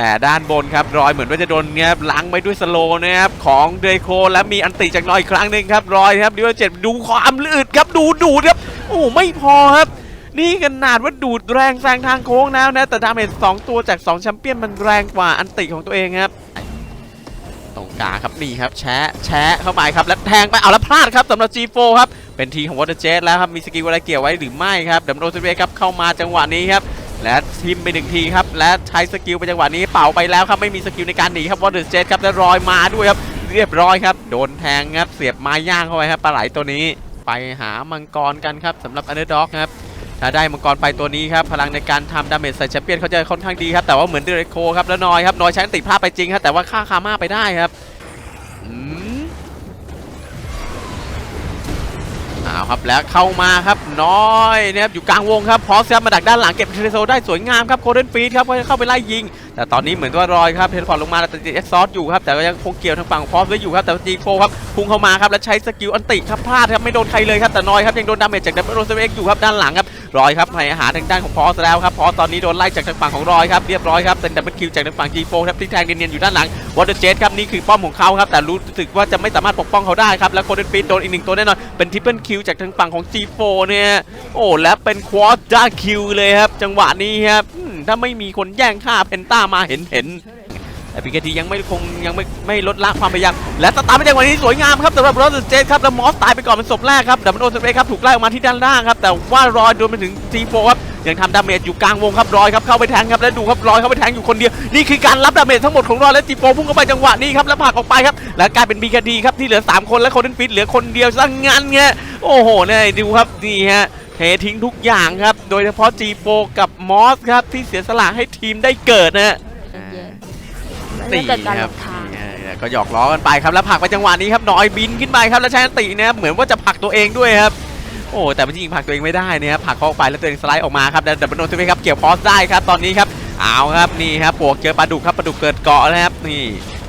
แต่ด้านบนครับรอยเหมือนว่าจะโดนเนี่ยล้างไปด้วยสโลนะครับของเดโคและมีอันติจากรอยอีกครั้งหนึ่งครับรอยครับดิวเจ็ดดูความลืดครับดูดูดครับโอ้ไม่พอครับนี่ขนาดว่าดูดแรงแซงทางโค้งแล้วนะ แต่ดาเมจสองตัวจาก2แชมเปี้ยนมันแรงกว่าอันติของตัวเองครับ ตรงกลางครับนี่ครับ แชะแชะเข้าไปครับ แล้วแทงไปเอาแล้วพลาดครับสำหรับ G4 ครับ เป็นทีของวอเตอร์เจแล้วครับ มีสกิลอะไรเกี่ยวไว้หรือไม่ครับดัมโดสเวครับเข้ามาจังหวะนี้ครับ และทิมไปหนึ่งทีครับ และใช้สกิลไปจังหวะนี้เป่าไปแล้วครับไม่มีสกิลในการหนีครับวอเตอร์เจครับแล้วรอยมาด้วยครับเรียบร้อยครับ โดนแทงครับเสียบไม้ย่างเข้าไปครับปลาไหลตัวนี้ ไปหามังกรกันครับสำหรับอันเดอร์ด็อกครับถ้าได้มังกรไปตัวนี้ครับพลังในการทำดาเมจใส่แชมเปี้ยนเขาจะค่อนข้างดีครับแต่ว่าเหมือนเดเรโคครับแล้วนอยครับนอยใช้ติพลาดไปจริงครับแต่ว่าฆ่าคาม่าไปได้ครับาครับแล้วเข้ามาครับน้อยนะครับอยู่กลางวงครับพอสครับมาดักด้านหลังเก็บเทเลโซได้สวยงามครับโคเดนฟีดครับก็จะเข้าไปไล่ยิง แต่ตอนนี้เหมือนว่ารอยครับเทเลพอร์ตลงมาแต่ติดเอ็กซอสอยู่ครับแต่ก็ยังคงเกี่ยวทางฝั่งของพอสไว้อยู่ครับแต่จีโฟครับพุ่งเข้ามาครับแล้วใช้สกิลอันติครับพลาดครับไม่โดนใครเลยครับแต่นอยครับยังโดนดาเมจจากดับเบิลโรสเอ็กอยู่ครับด้านหลังครับรอยครับพยายามหาทางด้านของพอสแล้วครับพอตอนนี้โดนไล่จากทางฝั่งของรอยครับเรียบร้อยครับเป็นดับเบิลคิวจากทางฝั่ง G4 ครับที่แทงเนียนๆอยู่ด้านหลังวอเตอร์เจตครับนี่คือป้อมของเขาครับแต่รู้สึกว่าจะไม่สามารถปกป้องเขาได้ครับแล้วโคเดนฟีดโดนอีกหนึ่งตัวแน่นอนเป็นทริปเปิลคิวจากทางฝั่งของ G4 เนี่ยโอ้และเป็นควอเตอร์คิวเลยครับจังหวะนี้ครับถ้าไม่มีคนแย่งฆ่าเพนต้ามาเห็นเห็น แต่พีเคทียังไม่คงยังไม่ไม่ลดละความพยายามและสตาร์ไปจังหวะนี้สวยงามครับสำหรับโรสเจตครับแล้วมอสตายไปก่อนเป็นศพแรกครับดับเบิลโอสเปครับถูกไล่ออกมาที่ด้านล่างครับแต่ว่ารอยโดนไปถึง G4 ครับยังทำดาเมจอยู่กลางวงครับรอยครับเข้าไปแทงครับแล้วดูครับรอยเข้าไปแทงอยู่คนเดียวนี่คือการรับดาเมจทั้งหมดของรอยและ G4 พุ่งเข้าไปจังหวะนี้ครับแล้วผลักออกไปครับแล้วกลายเป็นบีคดีครับที่เหลือ 3 คนและคนเดนฟิตเหลือคนเดียวซะงั้นไงโอ้โหเนี่ยดูครับนี่ฮะเททิ้งทุกอย่างครับ โดยเฉพาะ G4 กับมอสครับที่เสียสละให้ทีมได้เกิดนะฮะ ๆไม่ได้เกิดการหลงทางนี่ฮะก็หยอกล้อกันไปครับแล้วผลักไปจังหวะนี้ครับน้อยบินขึ้นไปครับแล้วใช้อันตินะครับเหมือนว่าจะผลักตัวเองด้วยครับโอ้แต่มันจริงๆผลักตัวเองไม่ได้นะครับผลักเขาออกไปแล้วตัวเองสไลด์ออกมาครับแล้วดับเบิลโนตครับเกี่ยวพอสได้ครับตอนนี้ครับเอาครับนี่ครับปวกเจอปลาดุกครับปลาดุกเกิดเกาะนะครับนี่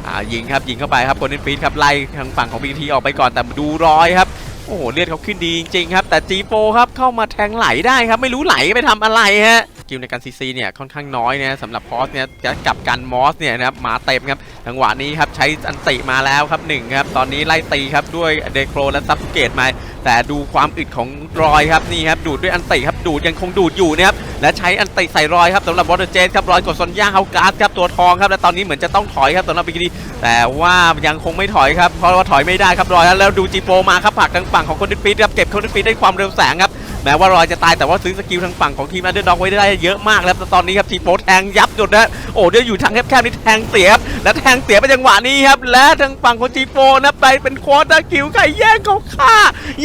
อ่ายิงครับยิงเข้าไปครับคนนินฟีดครับไล่ทางฝั่งของบีทีออกไปก่อนแต่ดูรอยครับโอ้โหเลือดเขาขึ้นดีจริงๆครับแต่ G4 ครับเข้ามาแทงไหลได้ครับไม่รู้ไหลไปทำอะไรฮะส กิลในการซีซีเนี่ยค่อนข้างน้อยนะสำหรับพอสเนี่ยจะกับกันมอสเนี่ยนะครับมาเต็มครับจังหวะนี้ครับใช้อันติมาแล้วครับหนึ่งครับตอนนี้ไล่ตีครับด้วยเดโครและซับเกตมาแต่ดูความอึดของรอยครับนี่ครับดูดด้วยอันติครับดูดยังคงดูดอยู่นะครับและใช้อันติใส่รอยครับสำหรับวอเตอร์เจนครับรอยกดซอนย่าเฮาการ์ดครับตัวทองครับและตอนนี้เหมือนจะต้องถอยครับสำหรับบิกินีแต่ว่ายังคงไม่ถอยครับเพราะว่าถอยไม่ได้ครับรอยแล้วดูจีโปมาครับผักทางฝั่งของคนดิฟีดครับเก็บคนดิฟีดได้ความเร็วแสงครับ แม้ว่ารอยจะตายแต่ว่าซื้อสกิลทางฝั่งของทีมอันเดอร์ด็อกไว้ได้เยอะมากแล้วแต่ตอนนี้ครับทีโปแทงยับหยุดนะโอ้เดี๋ยวอยู่ทางแคบๆนี่แทงเสียบและแทงเสียไปจังหวะนี้ครับและทางฝั่งของทีโปนะไปเป็นควอเตอร์คิวใครแย่งเขาฆ่า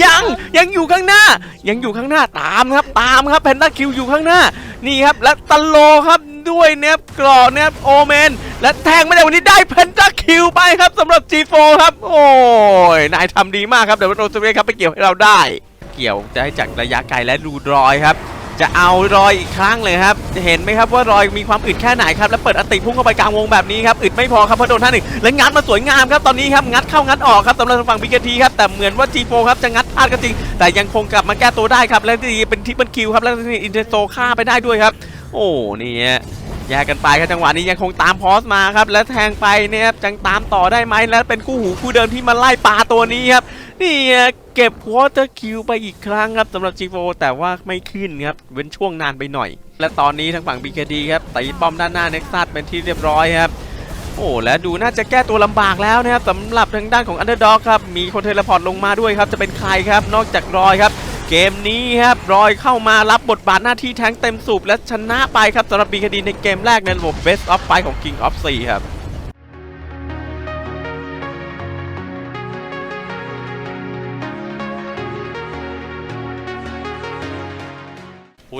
ยังยังอยู่ข้างหน้า ยังอยู่ข้างหน้าตามครับตามครับเพนด้าคิวอยู่ข้างหน้านี่ครับและตโลครับด้วยเนี่ยกรอเนี่ยโอเมน และแทงไม่ได้วันนี้ได้เพนด้าคิวไปครับสำหรับ G4 ครับ โอ้ย นายทำดีมากครับ เดี๋ยวโรสเวครับไปเกี่ยวให้เราได้ เกี่ยวจะให้จากระยะไกลและดูรอยครับ จะเอารอยอีกครั้งเลยครับ เห็นไหมครับว่ารอยมีความอึดแค่ไหนครับ แล้วเปิดอติพุ่งเข้าไปกลางวงแบบนี้ครับอึดไม่พอครับเพราะโดนท่าหนึ่งและงัดมาสวยงามครับตอนนี้ครับงัดเข้างัดออกครับสำหรับทางฝั่งบีเกทีครับแต่เหมือนว่า G4 ครับจะงัดพลาดก็จริง แต่ยังคงกลับมาแก้ตัวได้ครับและดีเป็นทิปเปิลคิวครับแล้วอินเทอร์โซฆ่าไปได้ด้วยครับ โอ้นี่ฮะ แยกกันไปครับจังหวะนี้ยังคงตามพอสมาครับ แล้วแทงไปเนี่ยครับจังตามต่อได้ไหมแล้วเป็นคู่หูคู่เดิมที่มาไล่ปลาตัวนี้ครับนี่เก็บควอเตอร์คิวไปอีกครั้งครับสำหรับ G4 แต่ว่าไม่ขึ้นครับเว้นช่วงนานไปหน่อย และตอนนี้ทางฝั่ง BKD ครับตีป้อมด้านหน้าเน็กซัสเป็นที่เรียบร้อยครับโอ้และดูน่าจะแก้ตัวลำบากแล้วนะครับสำหรับทางด้านของ Underdog ครับมีคนเทเลพอร์ตลงมาด้วยครับจะเป็นใครครับนอกจากรอยครับ เกมนี้ครับรอยเข้ามารับบทบาทหน้าที่แทงเต็มสูบและชนะไปครับสำหรับปีคดีในเกมแรกในระบบ Best of 5ของ King of 4 ครับ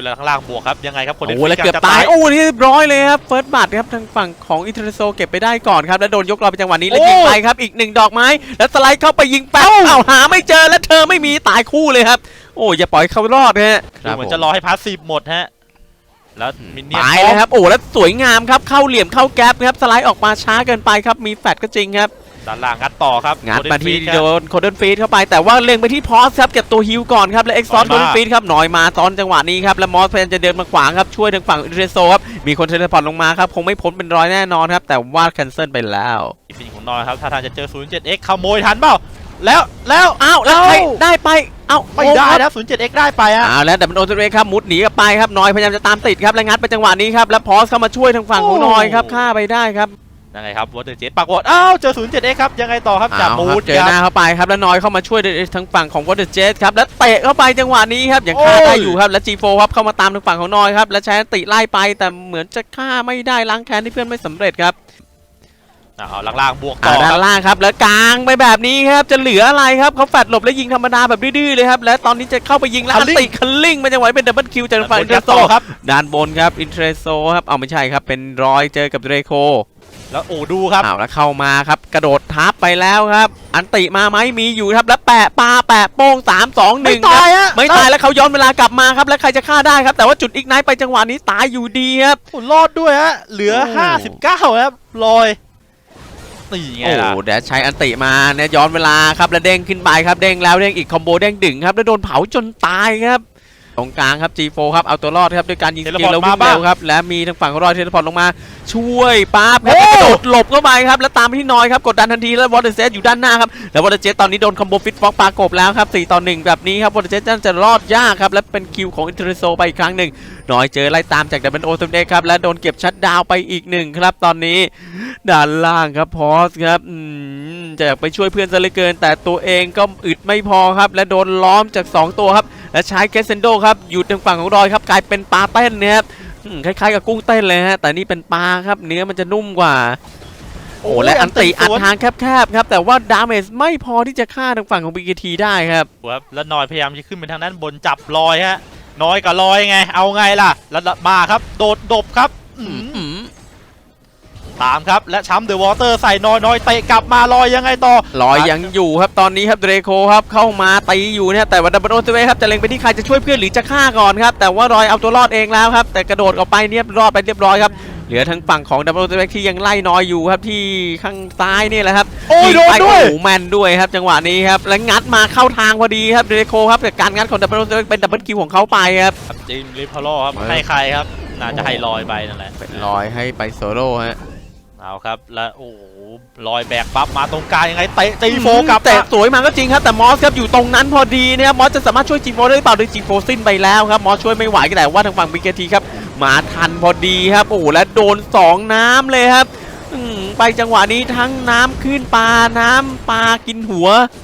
แล้วข้างล่างบวกครับยังไงครับคนโอ้แล้วเกือบตายโอ้นี่เรียบร้อยเลยครับเฟิร์สบัตครับทางฝั่งของอินเทอร์โซเก็บไปได้ก่อนครับแล้วโดนยกรอยไปจังหวะนี้แล้วยิงไปครับอีกหนึ่งดอกไม้ แล้วสไลด์เข้าไปยิงแป๊บเอ้าหาไม่เจอแล้วเธอไม่มีตายคู่เลยครับ โอ้อย่าปล่อยเขารอดนะฮะดูเหมือนจะรอให้พาสซีฟหมดฮะแล้วมินเนี่ยนตายเลยครับโอ้แล้วสวยงามครับเข้าเหลี่ยมเข้าแก๊ปครับสไลด์ออกมาช้าเกินไปครับมีแฟดก็จริงครับ ด้านล่างงัดต่อครับงัด Golden มาที่ Fleet ครับโดนโคเดนฟีดเข้าไปแต่ว่าเล็งไปที่พอสครับเก็บตัวฮิวก่อนครับและเอ็กซอนน้โคอยเดมากนฟีดครับหน่อยมาตอนจังหวะนี้ครับและมอสพยายามจะเดินมาขวางครับช่วยทางฝั่งอินเทรโซครับมีคนเทเลพอร์ตลงมาครับคงไม่พ้นเป็นรอยแน่นอนครับแต่ว่าแคนเซิลไปแล้วอีฟินของนอยครับถ้าทางจะเจอ 07x ขโมยทันเปล่าแล้วแล้วอ้าวแล้วใครได้ไปเอ้าไม่ได้นะ 07x ได้ไปฮะอ้าวแล้วแต่มันโดนตัวเองครับมุดหนีกลับไปครับนอยพยายามจะตามติดครับและงัดไปจังหวะนี้ครับแล้วพอสเข้ามาช่วยทางฝั่งของโอ้นอยครับฆ่าไปได้ครับ ยังไงครับวอเตอร์เจ็ตปักวอดอ้าวเจอ 07x ครับยังไงต่อครับจับเอามูครับดเจอหน้าเข้าไปครับแล้วนอยเข้ามาช่วยทางฝั่งของวอเตอร์เจสครับแล้วเตะเข้าไปจังหวะนี้ครับยังฆ่าได้อยู่ครับแล้วจีโฟครับเข้ามาตามทางฝั่งของนอยครับแล้วใช้อันติไล่ไปแต่เหมือนจะฆ่าไม่ได้ล้างแค้นที่เพื่อนไม่สำเร็จครับ อ่าเอาล่างๆบวกต่อ่าอด้าคนรับล่างครับแล้วกลางไปแบบนี้ครับจะเหลืออะไรครับเขาแฟดหลบแล้วยิงธรรมดาแบบดื้อๆเลยครับและตอนนี้จะเข้าไปยิงแล้วอันติคัลลิงมันจังหวะนี้เป็นดับเบิลคิวจากทางฝั่งอินเทรยัดโซต่อครับด้านบนครับอินเทรโซครับเอาไม่ใช่ครับเป็นรอยเจอกับเดรโคแล้วโอ้ดูครับอ้าวแล้วเข้ามาครับกระโดดทับไปแล้วครับ อันติมาไหมมีอยู่ครับแล้วแปะปลาแปะโป้ง 3 2 1ไม่ตายฮะไม่ตายแล้วเขาย้อนเวลากลับมาครับแล้วใครจะฆ่าได้ครับ แต่ว่าจุดอีกไนท์ไปจังหวะนี้ตายอยู่ดีครับโอ้รอดด้วยฮะเหลือโอ้59 ครับลอย นี่ไงโอ้ล่ะเดี๋ยวใช้อันติมาเนี่ยย้อนเวลาครับแล้วเด้งขึ้นไปครับเด้งแล้วเด้งอีกคอมโบเด้งดึงครับแล้วโดนเผาจนตายครับตรงกลางครับ G4 ครับเอาตัวรอดครับด้วยการยิงสกิลแล้ววิ่งเร็วครับและมีทางฝั่งของรอยเทเลพอร์ตลงมา ช่วยป๊าบครับกระโดดหลบเข้าไปครับ แล้วตามไปที่นอยครับ กดดันทันทีแล้ววอเตอร์เซสอยู่ด้านหน้าครับ แล้ววอเตอร์เจสตอนนี้โดนคอมโบฟิตฟอกปากบแล้วครับ4ต่อ1แบบนี้ครับวอเตอร์เจสน่าจะรอดยากครับ และเป็นคิวของอินเทอร์โซไปอีกครั้งหนึ่งนอยเจอไล่ตามจากดับเบิลโอตเดครับ และโดนเก็บชัดดาวน์ไปอีกหนึ่งครับ ตอนนี้ด้านล่างครับพอสครับอืมจะอยากไปช่วยเพื่อนซะเหลือเกิน แต่ตัวเองก็อึดไม่พอครับ และโดนล้อมจาก 2 ตัวครับและใช้เกสเซนโดครับอยู่ทางฝั่งของรอยครับกลายเป็นปลาเต้นเนี่ยครับอืม คล้ายๆกับกุ้งเต้นเลยฮะ แต่นี่เป็นปลาครับ เนื้อมันจะนุ่มกว่า โอ้และอันติอัดทางแคบๆครับ แต่ว่าดาเมจไม่พอที่จะฆ่าทางฝั่งของ BKT ได้ครับครับแล้วนอยพยายามจะขึ้นไปทางด้านบนจับลอยฮะน้อยกับลอยไง เอาไงล่ะ แล้วมาครับ โดดดบครับอืมอืม ตามครับ และช้ำเดอะวอเตอร์ใส่นอยนอยเตะกลับมาลอยยังไงต่อลอยยังอยู่ครับตอนนี้ครับเดรโคครับเข้ามาตีอยู่เนี่ยแต่ว่าดับเบิลโอเซเวครับจะเล็งไปที่ใครจะช่วยเพื่อนหรือจะฆ่าก่อนครับแต่ว่ารอยเอาตัวรอดเองแล้วครับแต่กระโดดออกไปเนี่ยรอดไปเรียบร้อยครับเหลือทางฝั่งของดับเบิลโอเซเวที่ยังไล่นอยอยู่ครับที่ข้างซ้ายนี่แหละครับโอ้ยโดนงไปด้วยโอ้โหแมนด้วยครับจังหวะนี้ครับแล้วงัดมาเข้าทางพอดีครับเดรโคครับแต่การงัดของดับเบิลโอเซเวเป็นดับเบิลคิวของเขาไปครับครับจิมลิพอลครับเออให้ใครครับน่าจะให้ลอยไปนั่นแหละเป็นรอยให้ไปโซโล่ฮะ เอาครับแล้วโอ้โหลอยแบกปั๊บมาตรงกลางยังไงเตะตีโฟกลับแต่มาสวยมาก็จริงครับแต่มอสครับอยู่ตรงนั้นพอดีนะครับมอสจะสามารถช่วยจีโฟได้หรือเปล่าโดยจีโฟสิ้นไปแล้วครับมอสช่วยไม่ไหวก็แต่ว่าทางฝั่งบีเครับมาทันพอดีครับโอ้โหและโดนสองน้ำเลยครับอืมไปจังหวะนี้ทั้งน้ำขึ้นปลาน้ำปลากินหัวโอ้โห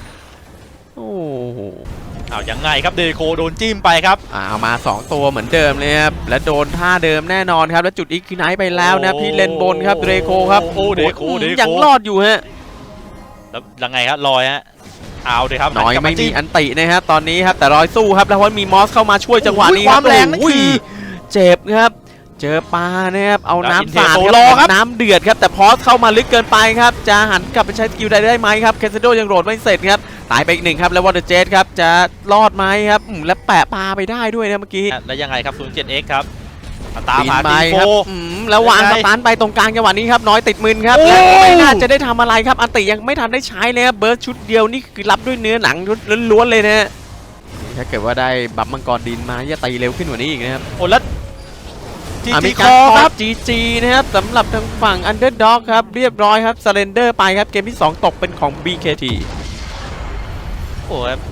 เอายังไงครับเดโคโดนจิ้มไปครับอ่าเอามา 2 ตัวเหมือนเดิมเลยครับและโดนท่าเดิมแน่นอนครับและจุดอีกคือไนท์ไปแล้วนะครับที่เลนบนครับเดรโคครับโอ้โหเดโคเดโคยังรอดอยู่ฮะแล้วยังไงครับลอยฮะเอาเลยครับน้อยหักลับไม่มีจิ้อันตินะครับตอนนี้ครับแต่รอยสู้ครับแล้วว่ามีมอสเข้ามาช่วยจังหวะนี้โอ้โหความแรงนั่นโอ้ยคือเจ็บครับเจอปลานะครับเอาแล้วน้ำสาดอินเทอร์โซครับรอครับน้ำเดือดครับแต่พอสเข้ามาลึกเกินไปครับจะหันกลับไปใช้สกิลใดได้ไหมครับเคสโดยังโหลดไม่เสร็จครับ ตายไปอีกหนึ่งครับแล้ววอเตอร์เจสครับจะรอดไหมครับอืมและแปะปลาไปได้ด้วยนะเมื่อกี้แล้วยังไงครับ 07x ครับมาตามปีนหาไปตีโฟครับอืมแล้ววางยังไงสตาร์ทไปตรงกลางจังหวะนี้ครับน้อยติดมืนครับโอ้ และไม่น่าจะได้ทำอะไรครับอันติยังไม่ทันได้ใช้เลยครับเบิร์ดชุดเดียวนี่คือรับด้วยเนื้อหนังล้วนๆเลยนะฮะนี่ถ้าเกิดว่าได้บัฟมังกรดินมาจะตีเร็วขึ้นกว่านี้อีกนะครับ โอ้แล้วจีอะจีมีคการอคครัรับบ GG นะครับสำหรับทางฝั่ง Underdog ครับ เรียบร้อยครับ Surrender ไปครับ เกมที่ 2 ตกเป็นของ BKT โอ้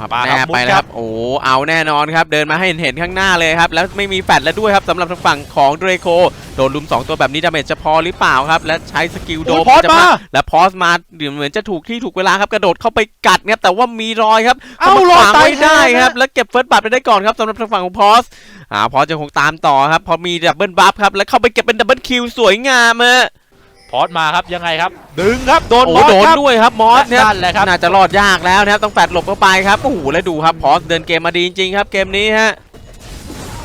ครับเอาครับมาครับแน่ไปแล้วครับโอ้เอาแน่นอนครับ เดินมาให้เห็นเห็นข้างหน้าเลยครับ แล้วไม่มีแฟดแล้วด้วยครับสำหรับทางฝั่งของเดรโคโดนลุม 2 ตัวแบบนี้ดาเมจจะพอหรือเปล่าครับ และใช้สกิลโดโอ้มยพอสจะมาและพอสมาเหมือนจะถูกที่ถูกเวลาครับกระโดดเข้าไปกัดครับแต่ว่ามีรอยครับเอ้าข้มรอดขวงตายไม่ได้แทนครับนะแล้วเก็บเฟิร์สบัตรไปได้ก่อนครับสำหรับทางฝั่งของพอสอ่าพอสจะคงตามต่อครับพอมีดับเบิลบัฟครับแล้วเข้าไปเก็บเป็นดับเบิลคิวสวยงามฮะ พอสมาครับยังไงครับ ดึงครับโดนโอ้บอสโดนครับด้วยครับมอสเนี่ยนั่นแหละครับน่าจะรอดยากแล้วนะครับต้องแฟดหลบเข้าไปครับโอ้โหแล้วดูครับพอสเดินเกมมาดีจริงๆครับเกมนี้ฮะ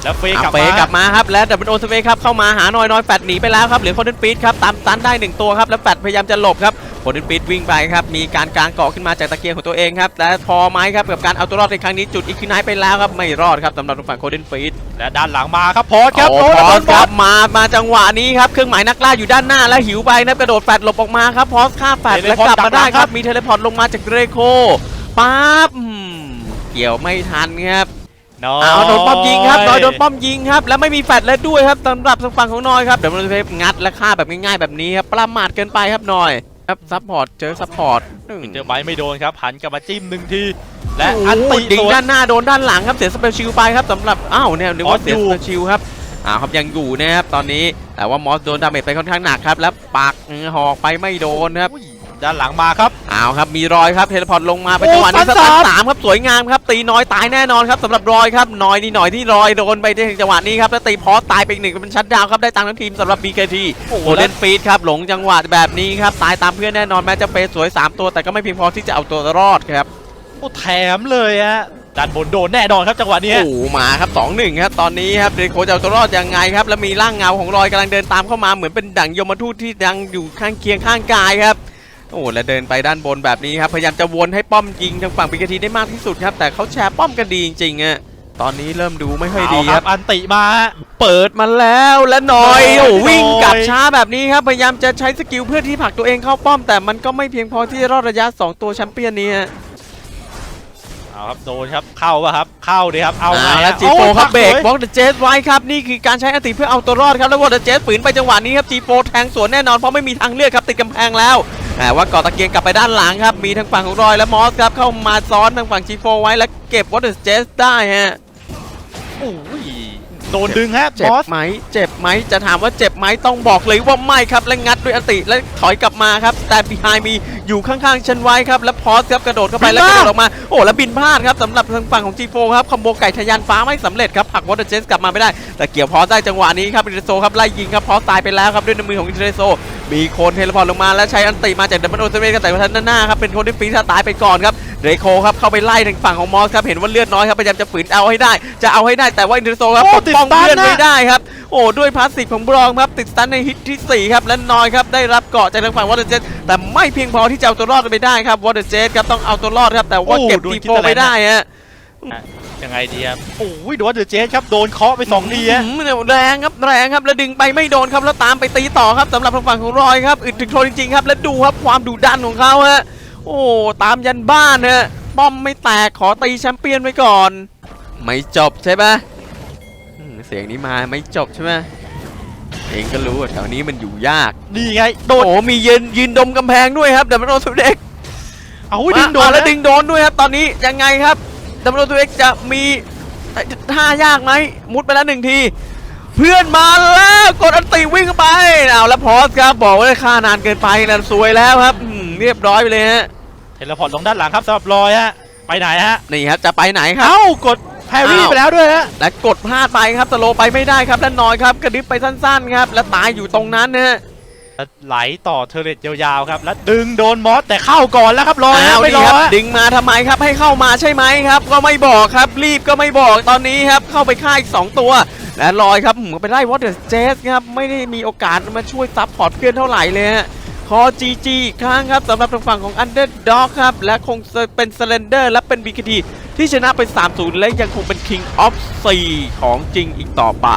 แล้วเฟย์อะกลับเฟมาย์กลับมาครับและดับเบิลโอสเฟย์ครับเข้ามาหาหน่อยหน่อยแฟดหนีไปแล้วครับเหลือคนเดนปีดครับตามตันได้หนึ่งตัวครับแล้วแฟดพยายามจะหลบครับคนเดนปีดวิ่งไปครับมีการกางเกาะขึ้นมาจากตะเกียงของตัวเองครับและพอไหมครับกับการเอาตัวรอดในครั้งนี้จุดอีกคิวไนท์ไปแล้วครับไม่รอดครับสำหรับทางฝั่งโคเดนปีดและด้านหลังมาครับพอสครับโอ้โดนพอโดสนคบอรัสบมามาจังหวะนี้ครับเครื่องหมายนักล่าอยู่ด้านหน้าแล้วหิวไปนะกระโดดแฟดหลบออกมาครับพอสฆ่าแฟดแล้วกลับมาได้ครับมีเทเลพอร์ตลงมาจากเดรโคปั๊บอืมเกี่ยวไม่ทันครับ น้อยเอาโดนป้อมยิงครับนอยโดนป้อมยิงครับ แล้วไม่มีแฟดแล้วด้วยครับสำหรับทางฝั่งของนอยครับเดี๋ยวมันจะงัดและฆ่าแบบง่ายๆแบบนี้ครับประมาทเกินไปครับนอยครับซัพพอร์ตเจอซัพพอร์ตหนึ่งเจอไบค์ไม่โดนครับหันกลับมาจิ้มหนึ่งทีและโโหอันติยิงสวนด้านหน้าโดนด้านหลังครับเสียสเปเชียลไปครับสำหรับอ้าวเนี่ยนึกว่ามอสเสียอยู่สเปเชียลครับอ้าวครับยังอยู่นะครับตอนนี้แต่ว่ามอสโดนดาเมจไปค่อนข้างหนักครับแล้วปักหอกไปไม่โดนครับอุ้ย ด้านหลังมาครับอ้าวครับมีรอยครับเทเลพอร์ตลงมาเป็นโอ้จังหวะนี้ฟัสนตาสามร์ทสามครับสวยงามครับตีน้อยตายแน่นอนครับสำหรับรอยครับน้อยนี่หน่อยที่รอยโดนไปในจังหวะนี้ครับแล้วตีพอสตายไปอีกหนึ่งเป็นชัดดาวน์ครับได้ตังค์ทั้งทีมสำหรับ BKT โอ้โหโอเดนฟีดครับหลงจังหวะแบบนี้ครับตายตามเพื่อนแน่นอนแม้จะเปย์สวย 3 ตัวแต่ก็ไม่เพียงพอที่จะเอาตัวรอดครับโอ้แถมเลยฮะด้านบนโดนแน่นอนครับจังหวะนี้โอ้โหมาครับ2-1ครับตอนนี้ครับเดนโคจะเอาตัวรอดยังไงครับแล้วมีร่างเงาของรอยกำลังเดินตามเข้ามาเหมือนเป็นดั่งยมทูตที่ยังอยู่ข้างเคียงข้างกายครับ โอ้โหแล้วเดินไปด้านบนแบบนี้ครับพยายามจะวนให้ป้อมยิงทางฝั่งปิกทีได้มากที่สุดครับ แต่เขาแชร์ป้อมกันดีจริงๆอะตอนนี้เริ่มดูไม่ค่อยดีเอาครับอันติมาฮะเปิดมาแล้วและหน่อยหน่อยโอ้โหวิ่งกลับหน่อยช้าแบบนี้ครับพยายามจะใช้สกิลเพื่อที่ผลักตัวเองเข้าป้อม แต่มันก็ไม่เพียงพอที่จะรอดระยะ 2 ตัวแชมเปี้ยนนี้ฮะเอาครับโดนครับเข้าป่ะครับเข้าดิครับเอาไงเอาฮะแล้วจีโฟโอ้ครับเบรกสวยบล็อกเดอะเจสไว้ครับนี่คือการใช้อติเพื่อเอาตัวรอดครับแล้ววอเดอะเจสฝืนไปจังหวะนี้ครับจีโฟแทงสวนแน่นอนเพราะไม่มีทางเลือกครับติดกำแพงแล้ว แต่ว่าก่อตะเกียงกลับไปด้านหลังครับมีทางฝั่งของรอยและมอสครับเข้ามาซ้อนทางฝั่งชีโฟไว้และเก็บวอเตอร์เจสได้ฮะโอ้ย โดนดึงฮะเจ็บบอสไหมเจ็บไหมจะถามว่าเจ็บไหมต้องบอกเลยว่าไม่ครับและงัดด้วยอติและถอยกลับมาครับแต่บีไฮมีอยู่ข้างๆฉันไว้ครับแล้วพอสครับกระโดดเข้าไปแล้วกระโดดออกมาโอ้แล้วบินพลาดครับสำหรับทางฝั่งของ G4 ครับคอมโบไก่ทะยานฟ้าไม่สำเร็จครับผลักวอเตอร์เจสกลับมาไม่ได้ แต่เกี่ยวพอสได้จังหวะนี้ครับอินเทอร์โซครับไล่ยิงครับพอสตายไปแล้วครับด้วยน้ำมือของอินเทอร์โซมีโคนเทเลพอร์ตลงมาแล้วใช้อันติมาจากดับเบิลโอเซเว่นครับแต่ว่าท่านด้านหน้าครับเป็นคนที่ฟีซ่าตายไปก่อนครับ เดรโคครับเข้าไปไล่ทางฝั่งของมอสครับเห็นว่าเลือดน้อยครับพยายามจะฝืนเอาให้ได้ จะเอาให้ได้แต่ว่าอินเทอร์โซครับโอ้ปกป้องติดสตันเพื่อนนะไม่ได้ครับโอ้ด้วยพาสซีฟของบรองครับติดสตันในฮิตที่ 4 ครับและนอยครับได้รับเกาะจากทางฝั่งวอเตอร์เจตแต่ไม่เพียงพอที่จะเอาตัวรอดไปได้ครับวอเตอร์เจตครับต้องเอาตัวรอดครับแต่ว่าเก็บทีโฟไม่ได้ฮะยังไงดีครับโอ้ยโดนเดอะเจสครับโดนเคาะไปสองทีฮะอืมแรงครับแรงครับแล้วดึงไปไม่โดนครับแล้วตามไปตีต่อครับสำหรับทางฝั่งของรอยครับอึดถึงโทนจริงๆครับแล้วดูครับความดุดันของเขาฮะ โอ้ตามยันบ้านฮะป้อมไม่แตกขอตีแชมเปี้ยนไว้ก่อน ไม่จบใช่ปะอืมเสียงนี้มาไม่จบใช่ไหมเองก็รู้ว่าแถวนี้มันอยู่ยากนี่ไงโดโอ้นโหมียืนยืนดมกำแพงด้วยครับดับเบิลโอทูเอ็กเอาดึงโดนแล้วดึงโดนด้วยครับตอนนี้ยังไงครับดับเบิลโอทูเอ็กจะมีท่ายากไหมมุดไปแล้วหนึ่งที เพื่อนมาแล้วกดอันติวิ่งเข้าไปเอาแล้วพอสครับบอกว่าค่านานเกินไปนะสวยแล้วครับอืม เรียบร้อยไปเลยฮะเทเลพอร์ตลงด้านหลังครับสำหรับรอยฮะไปไหนฮะนี่ครับจะไปไหนครับ เอ้ากดแพรรี่อ้าว ไปแล้วด้วยฮะและกดพลาดไปครับสโลว์ไปไม่ได้ครับและนอยครับกระดึบไปสั้นๆครับ และตายอยู่ตรงนั้นนะฮะ แล้วไหลต่อเทอร์เรตยาวๆครับ แล้วดึงโดนมอสแต่เข้าก่อนแล้วครับรอยฮะอ้าวไม่นี่รอครับฮะ ดึงมาทำไมครับให้เข้ามาใช่ไหมครับ ก็ไม่บอกครับ รีบก็ไม่บอกตอนนี้ครับ เข้าไปฆ่าอีก 2 ตัว และลอยครับหืมไปไล่วอเตอร์เจสครับ ไม่ได้มีโอกาสมาช่วยซับพอร์ตเพื่อนเท่าไหร่เลยฮะค อจีจีอีกครั้งครับสำหรับทางฝั่งของ Underdog ครับและคงเป็น s เลนเดอร์และเป็น BKT ที่ชนะไป 3-0 และยังคงเป็น King of 4 ของจริงอีกต่อไป